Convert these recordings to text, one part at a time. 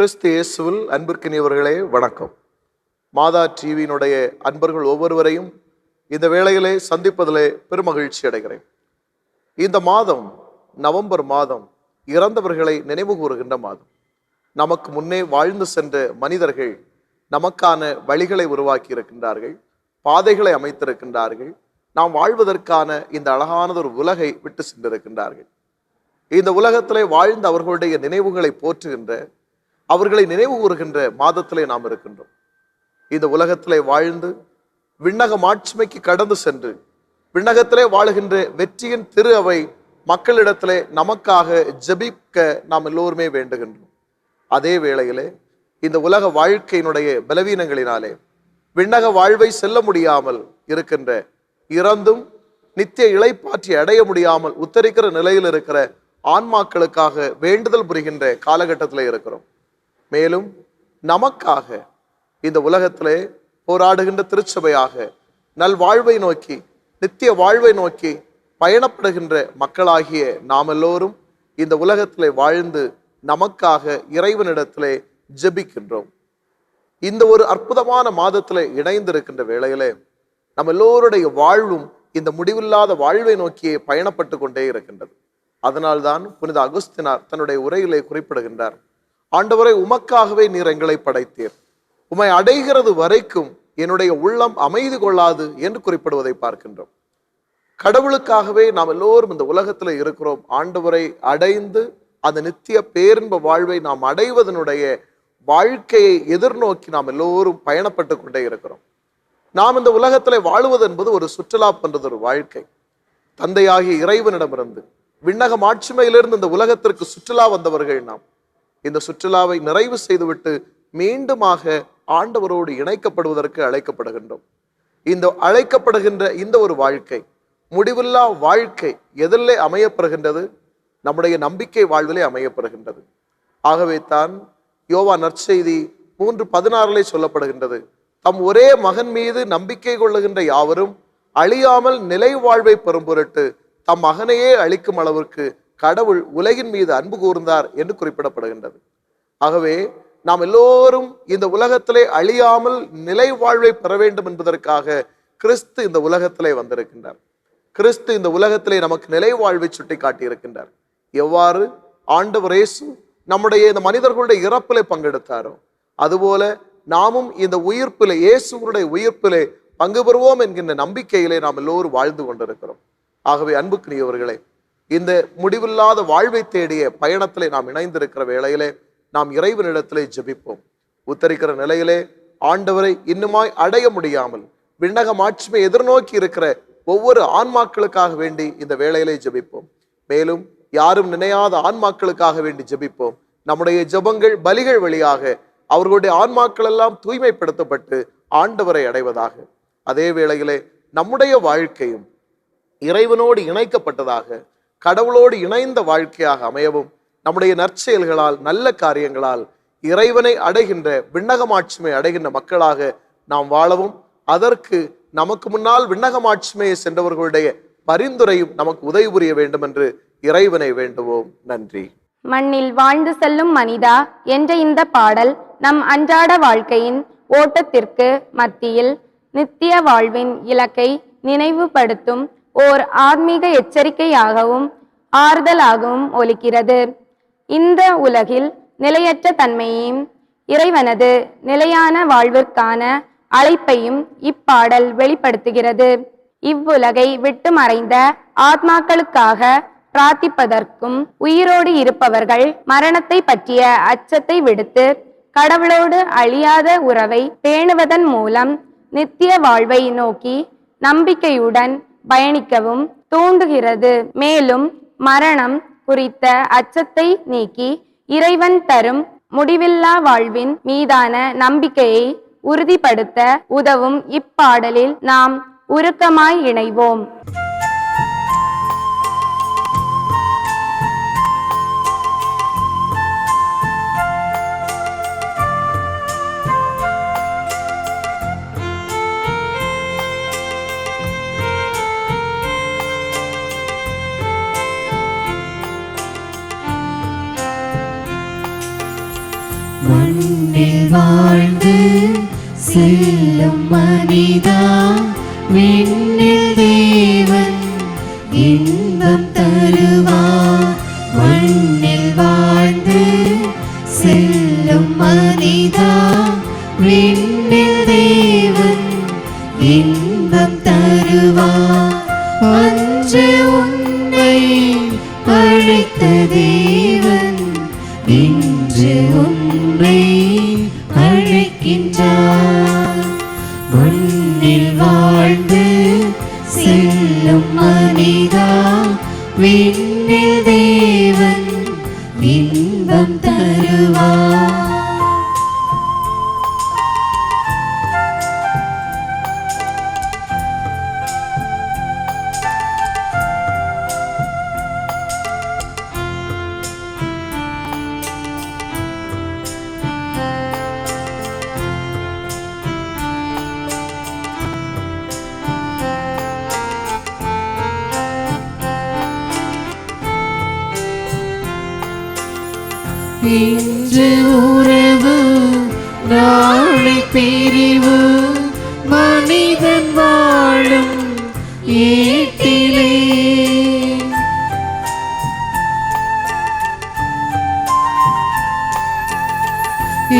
கிறிஸ்து இயேசுவில் அன்பிற்கினியவர்களே வணக்கம். மாதா டிவியினுடைய அன்பர்கள் ஒவ்வொருவரையும் இந்த வேளையிலே சந்திப்பதிலே பெருமகிழ்ச்சி அடைகிறேன். இந்த மாதம் நவம்பர் மாதம் இறந்தவர்களை நினைவு கூறுகின்ற மாதம். நமக்கு முன்னே வாழ்ந்து சென்ற மனிதர்கள் நமக்கான வழிகளை உருவாக்கி இருக்கின்றார்கள் பாதைகளை அமைத்திருக்கின்றார்கள். நாம் வாழ்வதற்கான இந்த அழகானதொரு உலகை விட்டு சென்றிருக்கின்றார்கள். இந்த உலகத்திலே வாழ்ந்த அவர்களுடைய நினைவுகளை போற்றுகின்ற அவர்களை நினைவு கூறுகின்ற மாதத்திலே நாம் இருக்கின்றோம். இந்த உலகத்திலே வாழ்ந்து விண்ணக மாட்சிமைக்கு கடந்து சென்று விண்ணகத்திலே வாழுகின்ற வெற்றியின் திரு அவை மக்களிடத்திலே நமக்காக ஜெபிக்க நாம் எல்லோருமே வேண்டுகின்றோம். அதே வேளையிலே இந்த உலக வாழ்க்கையினுடைய பலவீனங்களினாலே விண்ணக வாழ்வை செல்ல முடியாமல் இருக்கின்ற இறந்தும் நித்திய இழைப்பாற்றி அடைய முடியாமல் உத்தரிக்கிற நிலையில் இருக்கிற ஆன்மாக்களுக்காக வேண்டுதல் புரிகின்ற காலகட்டத்தில் இருக்கிறோம். மேலும் நமக்காக இந்த உலகத்திலே போராடுகின்ற திருச்சபையாக நல்வாழ்வை நோக்கி நித்திய வாழ்வை நோக்கி பயணப்படுகின்ற மக்களாகிய நாம் எல்லோரும் இந்த உலகத்திலே வாழ்ந்து நமக்காக இறைவனிடத்திலே ஜெபிக்கின்றோம். இந்த ஒரு அற்புதமான மாதத்திலே இணைந்திருக்கின்ற வேளையிலே நம்ம எல்லோருடைய வாழ்வும் இந்த முடிவில்லாத வாழ்வை நோக்கியே பயணப்பட்டு கொண்டே இருக்கின்றது. அதனால்தான் புனித அகுஸ்தினார் தன்னுடைய உரையிலே குறிப்பிடுகின்றார். ஆண்டவரை உமக்காகவே நீர் எங்களை படைத்தீர். உமை அடைகிறது வரைக்கும் என்னுடைய உள்ளம் அமைதி கொள்ளாது என்று குறிப்பிடுவதை பார்க்கின்றோம். கடவுளுக்காகவே நாம் எல்லோரும் இந்த உலகத்துல இருக்கிறோம். ஆண்டவரை அடைந்து அந்த நித்திய பேரின்ப வாழ்வை நாம் அடைவதனுடைய வாழ்க்கையை எதிர்நோக்கி நாம் எல்லோரும் பயணப்பட்டு கொண்டே இருக்கிறோம். நாம் இந்த உலகத்துல வாழுவது என்பது ஒரு சுற்றுலா பண்ணுறது ஒரு வாழ்க்கை. தந்தையாகிய இறைவனிடமிருந்து விண்ணகம் ஆட்சிமையிலிருந்து இந்த உலகத்திற்கு சுற்றுலா வந்தவர்கள் நாம். இந்த சுற்றுலாவை நிறைவு செய்துவிட்டு மீண்டுமாக ஆண்டவரோடு இணைக்கப்படுவதற்கு அழைக்கப்படுகின்றோம். இந்த அழைக்கப்படுகின்ற இந்த ஒரு வாழ்க்கை முடிவில்லா வாழ்க்கை எதிலே அமையப்படுகின்றது நம்முடைய நம்பிக்கை வாழ்விலே அமையப்படுகின்றது. ஆகவே தான் யோவா நற்செய்தி மூன்று பதினாறிலே சொல்லப்படுகின்றது தம் ஒரே மகன் மீது நம்பிக்கை கொள்ளுகின்ற யாவரும் அழியாமல் நிலை வாழ்வை பெறும் பொருட்டு தம் மகனையே அழிக்கும் அளவிற்கு கடவுள் உலகின் மீது அன்பு கூர்ந்தார் என்று குறிப்பிடப்படுகின்றது. ஆகவே நாம் எல்லோரும் இந்த உலகத்திலே அழியாமல் நிலை வாழ்வை பெற வேண்டும் என்பதற்காக கிறிஸ்து இந்த உலகத்திலே வந்திருக்கின்றார். கிறிஸ்து இந்த உலகத்திலே நமக்கு நிலை வாழ்வை சுட்டி காட்டியிருக்கின்றார் எவ்வாறு? ஆண்டவர் இயேசு நம்முடைய இந்த மனிதர்களுடைய இறப்பிலே பங்கெடுத்தாரோ அதுபோல நாமும் இந்த உயிர்ப்பிலே இயேசுவனுடைய உயிர்ப்பிலே பங்கு பெறுவோம் என்கின்ற நம்பிக்கையிலே நாம் எல்லோரும் வாழ்ந்து கொண்டிருக்கிறோம். ஆகவே அன்புக்குரியவர்களே இந்த முடிவில்லாத வாழ்வை தேடிய பயணத்திலே நாம் இணைந்திருக்கிற வேளையிலே நாம் இறைவனிடத்திலே ஜெபிப்போம். உத்தரிக்கிற நிலையிலே ஆண்டவரை இன்னுமாய் அடைய முடியாமல் விண்ணக மாட்சிமை எதிர்நோக்கி இருக்கிற ஒவ்வொரு ஆன்மாக்களுக்காக வேண்டி இந்த வேளையிலே ஜெபிப்போம். மேலும் யாரும் நினையாத ஆன்மாக்களுக்காக வேண்டி ஜெபிப்போம். நம்முடைய ஜெபங்கள் பலிகள் வழியாக அவர்களுடைய ஆன்மாக்கள் எல்லாம் தூய்மைப்படுத்தப்பட்டு ஆண்டவரை அடைவதாக. அதே வேளையிலே நம்முடைய வாழ்க்கையும் இறைவனோடு இணைக்கப்பட்டதாக கடவுளோடு இணைந்த வாழ்க்கையாக அமையவும் நம்முடைய நற்செயல்களால் நல்ல காரியங்களால் இறைவனை அடைகின்ற விண்ணகமாட்சிமை அடைகின்ற மக்களாக நாம் வாழவும் அதற்கு நமக்கு முன்னால் விண்ணகமாட்சிமையை சென்றவர்களுடைய பரிந்துரையும் நமக்கு உதவி புரிய வேண்டும் என்று இறைவனை வேண்டுவோம். நன்றி. மண்ணில் வாழ்ந்து செல்லும் மனிதா என்ற இந்த பாடல் நம் அன்றாட வாழ்க்கையின் ஓட்டத்திற்கு மத்தியில் நித்திய வாழ்வின் இலக்கை நினைவுபடுத்தும் ஓர் ஆன்மீக எச்சரிக்கையாகவும் ஆறுதலாகவும் ஒலிக்கிறது. இந்த உலகில் நிலையற்ற தன்மையையும் இறைவனது நிலையான வாழ்விற்கான அழைப்பையும் இப்பாடல் வெளிப்படுத்துகிறது. இவ்வுலகை விட்டு மறைந்த ஆத்மாக்களுக்காக பிரார்த்திப்பதற்கும் உயிரோடு இருப்பவர்கள் மரணத்தை பற்றிய அச்சத்தை விடுத்து கடவுளோடு அழியாத உறவை பேணுவதன் மூலம் நித்திய வாழ்வை நோக்கி நம்பிக்கையுடன் பயணிக்கவும் தூண்டுகிறது. மேலும் மரணம் குறித்த அச்சத்தை நீக்கி இறைவன் தரும் முடிவில்லா வாழ்வின் மீதான நம்பிக்கையை உறுதிப்படுத்த உதவும் இப்பாடலில் நாம் உருக்கமாய் இணைவோம். வாழ்ந்து செல்லும் மனிதா விண்ணில் தேவன் இன்பம் தருவார் இன்று உறவு நாளை பிரிவு. மனிதன் வாழும் ஏட்டிலே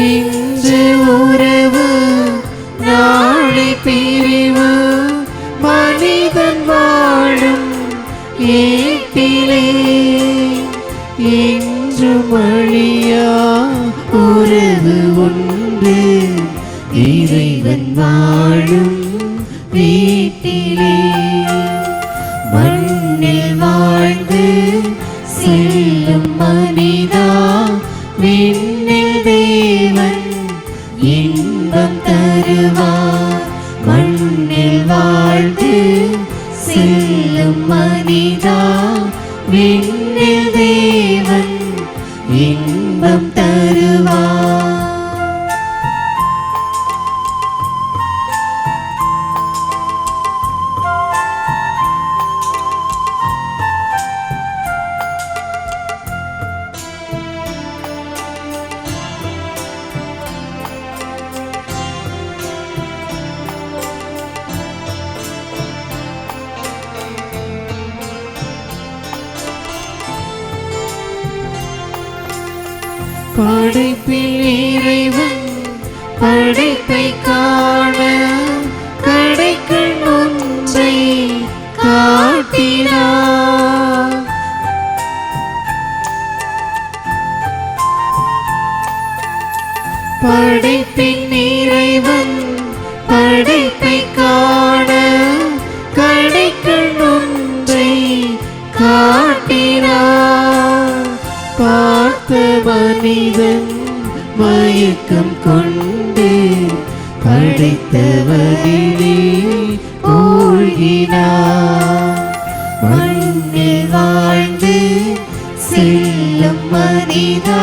இன்று உறவு நாளை பிரிவு. மனிதன் வாழும் ஏட்டிலே இன்று மழியா உறவு ஒன்று. இறைவன் வாழும் நீ மயக்கம் கொண்டு படைத்தவனிலே மூழ்கினார். மண்ணில் வாழ்ந்து செல்லும் மனிதா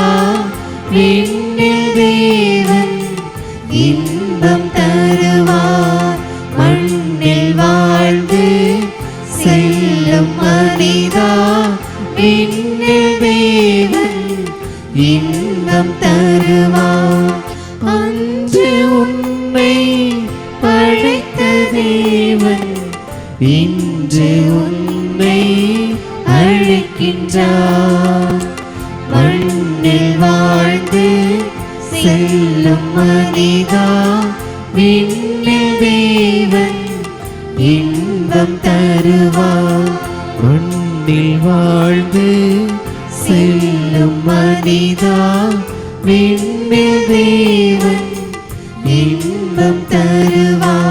விண்ணில் தேவன் இன்பம் தருவான் உன்னில் வாழ்ந்து செல்லும் மனிதா விண்ணில் தேவன் இன்பம் தருவான்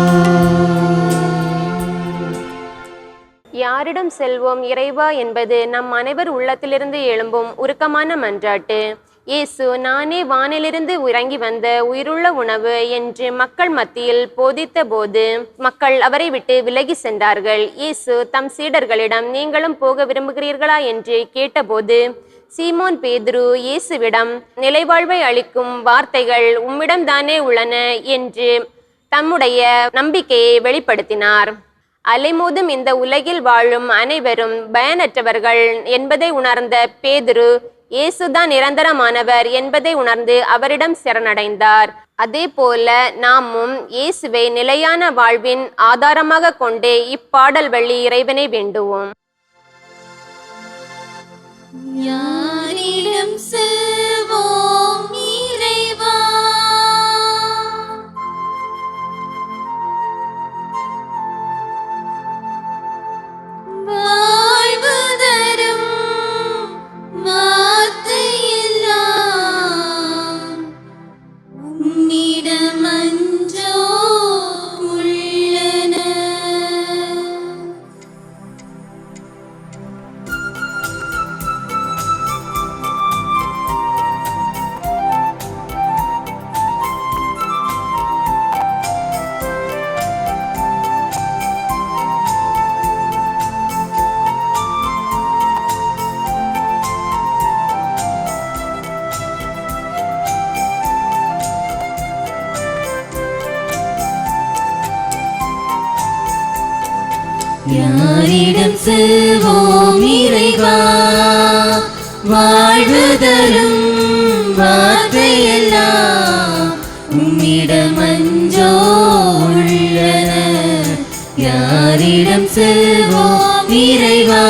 யாரிடம் செல்வோம் இறைவா என்பது நம் அனைவர் உள்ளத்திலிருந்து எழும்பும் உருக்கமான மன்றாட்டு. இயேசு நானே வானிலிருந்து இறங்கி வந்த உயிருள்ள உணவு என்று மக்கள் மத்தியில் போதித்த போது மக்கள் அவரை விட்டு விலகி சென்றார்கள். இயேசு தம் சீடர்களிடம் நீங்களும் போக விரும்புகிறீர்களா? என்று கேட்டபோது சீமோன் பேதுரு இயேசுவிடம் நிலைவாழ்வை அளிக்கும் வார்த்தைகள் உம்மிடம்தானே உள்ளன? என்று தம்முடைய நம்பிக்கையை வெளிப்படுத்தினார். அலைமோதும் இந்த உலகில் வாழும் அனைவரும் பயனற்றவர்கள் என்பதை உணர்ந்த பேதுரு இயேசுதான் நிரந்தரமானவர் என்பதை உணர்ந்து அவரிடம் சரணடைந்தார். அதே போல நாமும் இயேசுவை நிலையான வாழ்வின் ஆதாரமாக கொண்டே இப்பாடல் வழி இறைவனை வேண்டுவோம். யாரிடம் செல்வோம் இறைவா. வாழ்வு இறைவா.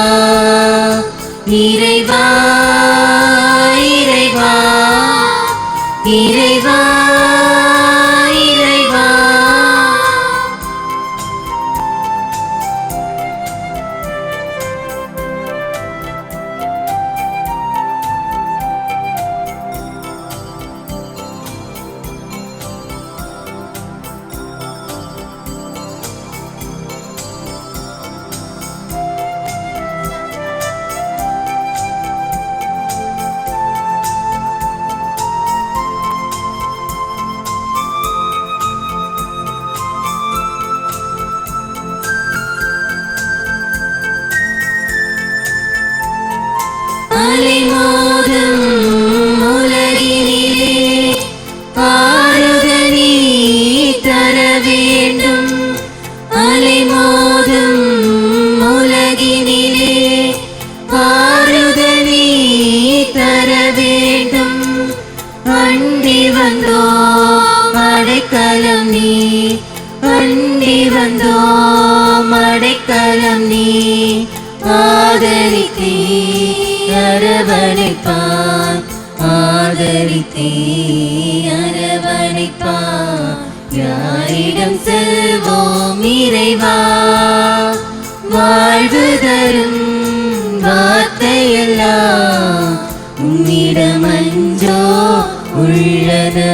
உம்மிடம் உள்ளது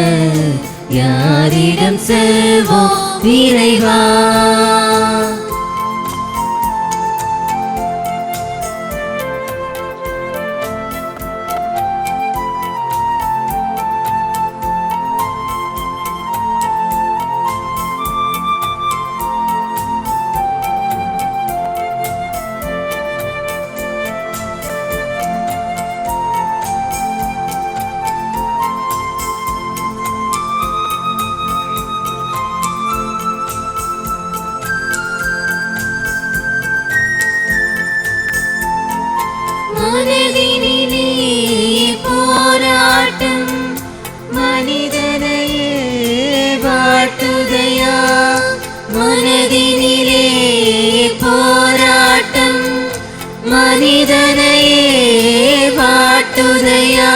யாரிடம் செல்வோம்? இறைவா. തുതയാ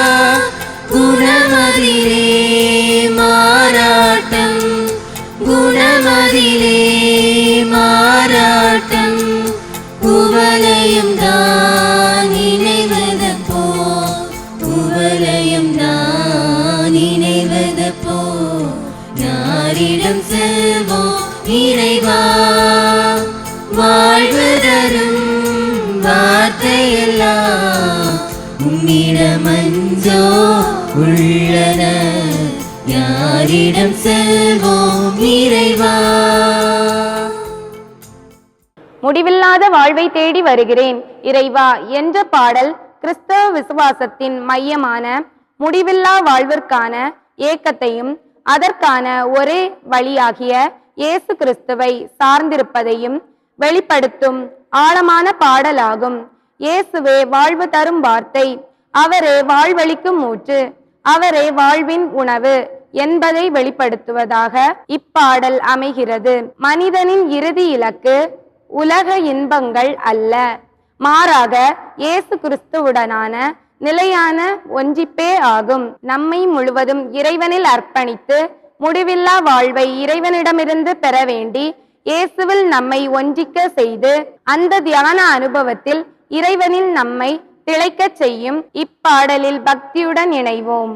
இதோ உள்ளன. யாரிடம் செல்வோம் இறைவா. முடிவில்லாத வாழ்வை தேடி வருகிறேன். இறைவா என்ற பாடல் கிறிஸ்தவ விசுவாசத்தின் மையமான முடிவில்லா வாழ்விற்கான ஏக்கத்தையும் அதற்கான ஒரே வழியாகிய இயேசு கிறிஸ்துவை சார்ந்திருப்பதையும் வெளிப்படுத்தும் ஆழமான பாடலாகும். இயேசுவே வாழ்வு தரும் வார்த்தை. அவரே வாழ்வழிக்கும் ஊற்று அவரே வாழ்வின் உணவு என்பதை வெளிப்படுத்துவதாக இப்பாடல் அமைகிறது. மனிதனின் இறுதி இலக்கு உலக இன்பங்கள் அல்ல. மாறாக இயேசு கிறிஸ்துவுடனான நிலையான ஒன்றிப்பே ஆகும். நம்மை முழுவதும் இறைவனில் அர்ப்பணித்து முடிவில்லா வாழ்வை இறைவனிடமிருந்து பெற வேண்டி இயேசுவில் நம்மை ஒன்றிக்க செய்து அந்த தியான அனுபவத்தில் இறைவனில் நம்மை திளைக்கச் செய்யும் இப்பாடலில் பக்தியுடன் இணைவோம்.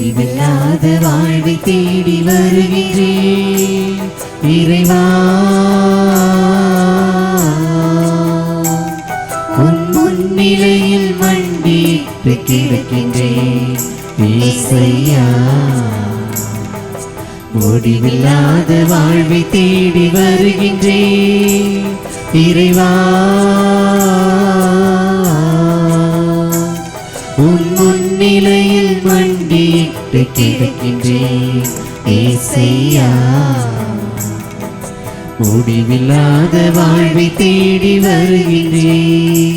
முடிவில்லாத வாழ்வை தேடி வருகிறேன். இறைவா உன் முன்னிலையில் மண்டி கிடக்கின்றேன் ஏசையா முடிவில்லாத வாழ்வை தேடி வருகின்றேன். இறைவா உன் முன்னிலையில் வேண்டிட்டு கிடக்கின்றேன் ஏசையா முடிவில்லாத வாழ்வை தேடி வருகின்றேன்.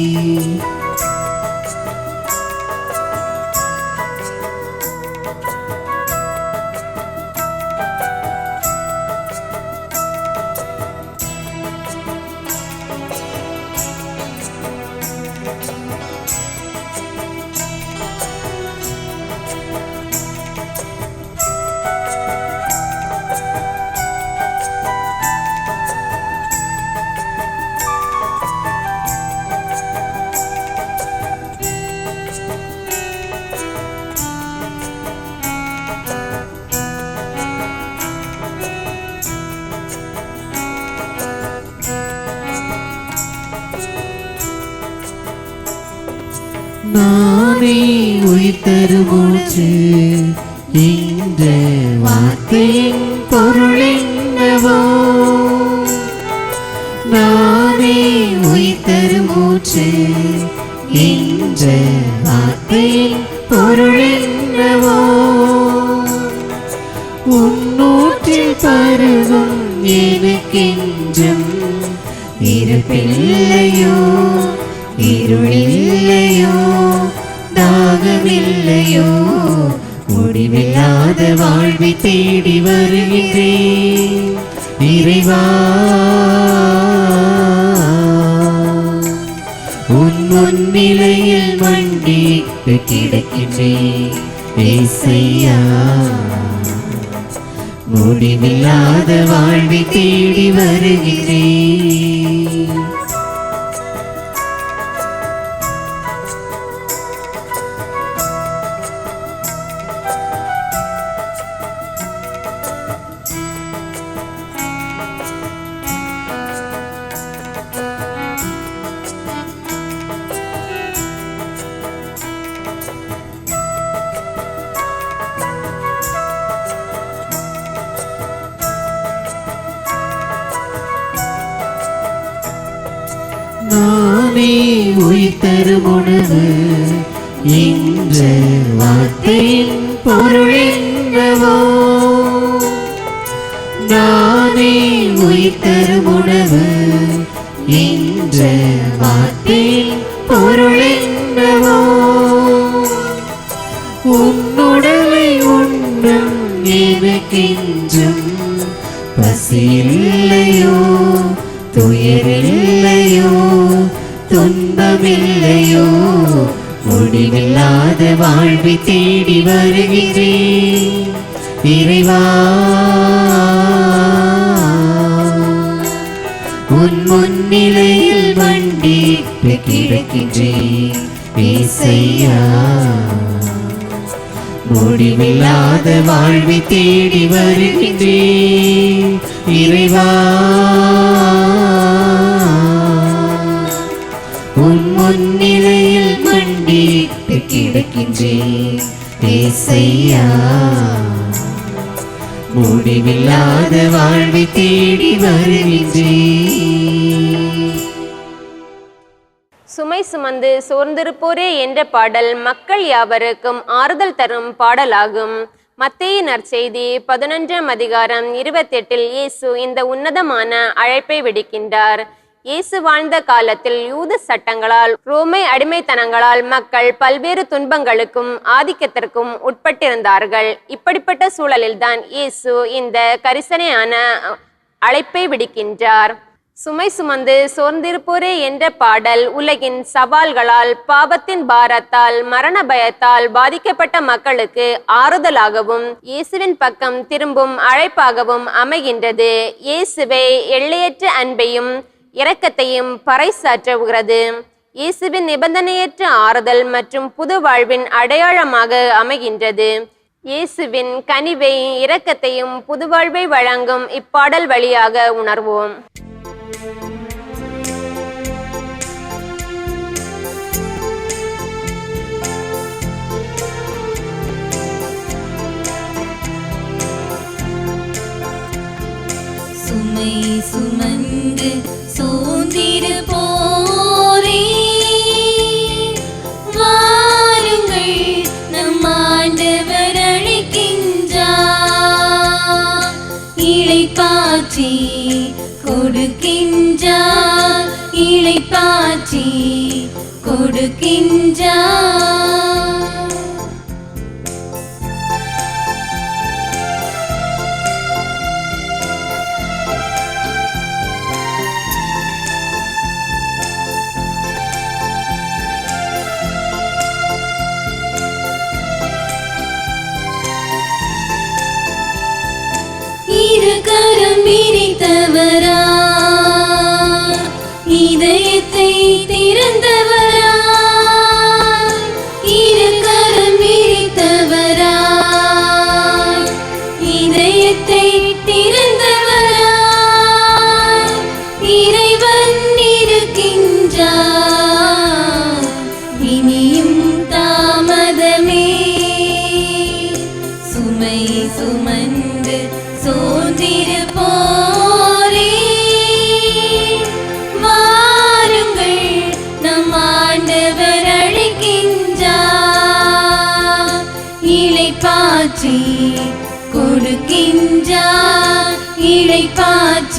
மூச்சு இந்த வார்த்தையின் பொருள் என்னவோ? உன்னூற்றில் பருகும் எனக்கென்றும் இருப்பில்லையோ? இருளில்லையோ? தாகமில்லையோ? முடிவில்லாத வாழ்வை தேடி வருகிறேன். இறைவா நிலையில் மண்டி கிடக்கின்றேன் முடிவில்லாத வாழ்வை தேடி வருகிறேன் எனக்கென்றும் பசியில்லையோ துயரில்லையோ துன்பமில்லையோ முடிவில்லாத வாழ்வை தேடி வருகிறேன். இறைவா உன் முன்னிலையில் வண்டி கிடக்கின்றேன். ஏசையா முடிவில்லாத வாழ்வை தேடி வருகின்றேன் இறைவா. உன் முன்னிலையில் மண்டிட்டு கிடக்கின்றேன் ஏசையா. முடிவில்லாத வாழ்வை தேடி வருகின்றேன். சுமை சுமந்து சோர்ந்திருப்போரே என்ற பாடல் மக்கள் யாவருக்கும் ஆறுதல் தரும் பாடலாகும். மத்திய நற்செய்தி பதினொன்றாம் அதிகாரம் இருபத்தெட்டில் இயேசு இந்த உன்னதமான அழைப்பை விடுக்கின்றார். இயேசு வாழ்ந்த காலத்தில் யூத சட்டங்களால் ரோமை அடிமைத்தனங்களால் மக்கள் பல்வேறு துன்பங்களுக்கும் ஆதிக்கத்திற்கும் உட்பட்டிருந்தார்கள். இப்படிப்பட்ட சூழலில்தான் இயேசு இந்த கரிசனையான அழைப்பை விடுக்கின்றார். சுமை சுமந்து சோர்ந்திருப்போரே என்ற பாடல் உலகின் சவால்களால் பாவத்தின் பாரத்தால் மரண பயத்தால் பாதிக்கப்பட்ட மக்களுக்கு ஆறுதலாகவும் இயேசுவின் பக்கம் திரும்பும் அழைப்பாகவும் அமைகின்றது. இயேசுவை எல்லையற்ற அன்பையும் இரக்கத்தையும் பறைசாற்றுகிறது. இயேசுவின் நிபந்தனையற்ற ஆறுதல் மற்றும் புது வாழ்வின் அடையாளமாக அமைகின்றது. இயேசுவின் கனிவை இரக்கத்தையும் புதுவாழ்வை வழங்கும் இப்பாடல் வழியாக உணர்வோம். சுமை சுமந்து சோந்திரு போரே வாருங்கள் நம் ஆண்டவர் அழைக்கின்றார். இளைப்பாற்றி கொடுக்கின்றார். இளைப்பாற்றி கொடுக்கின்றார்.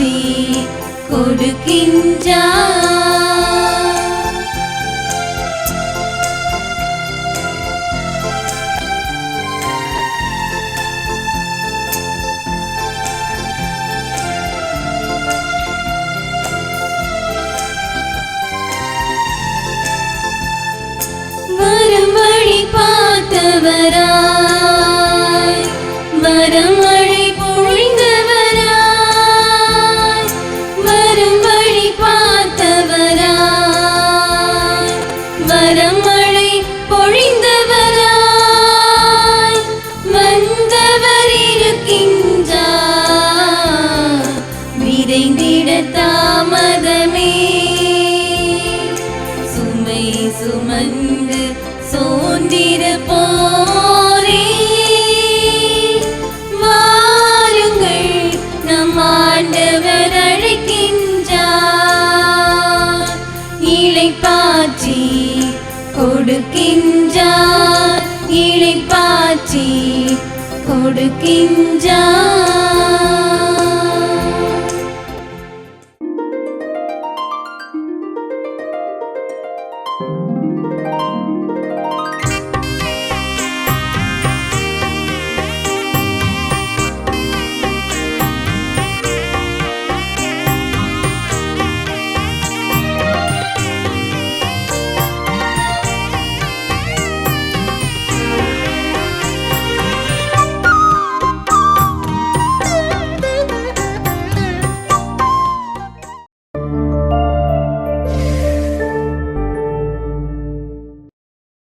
இளைப்பாற்றி கொடுக்கின்றார். வரும் வழி பார்த்தவராய் வரும் கொடுக்கின்றார். இளைப்பாற்றி கொடுக்கின்றார்.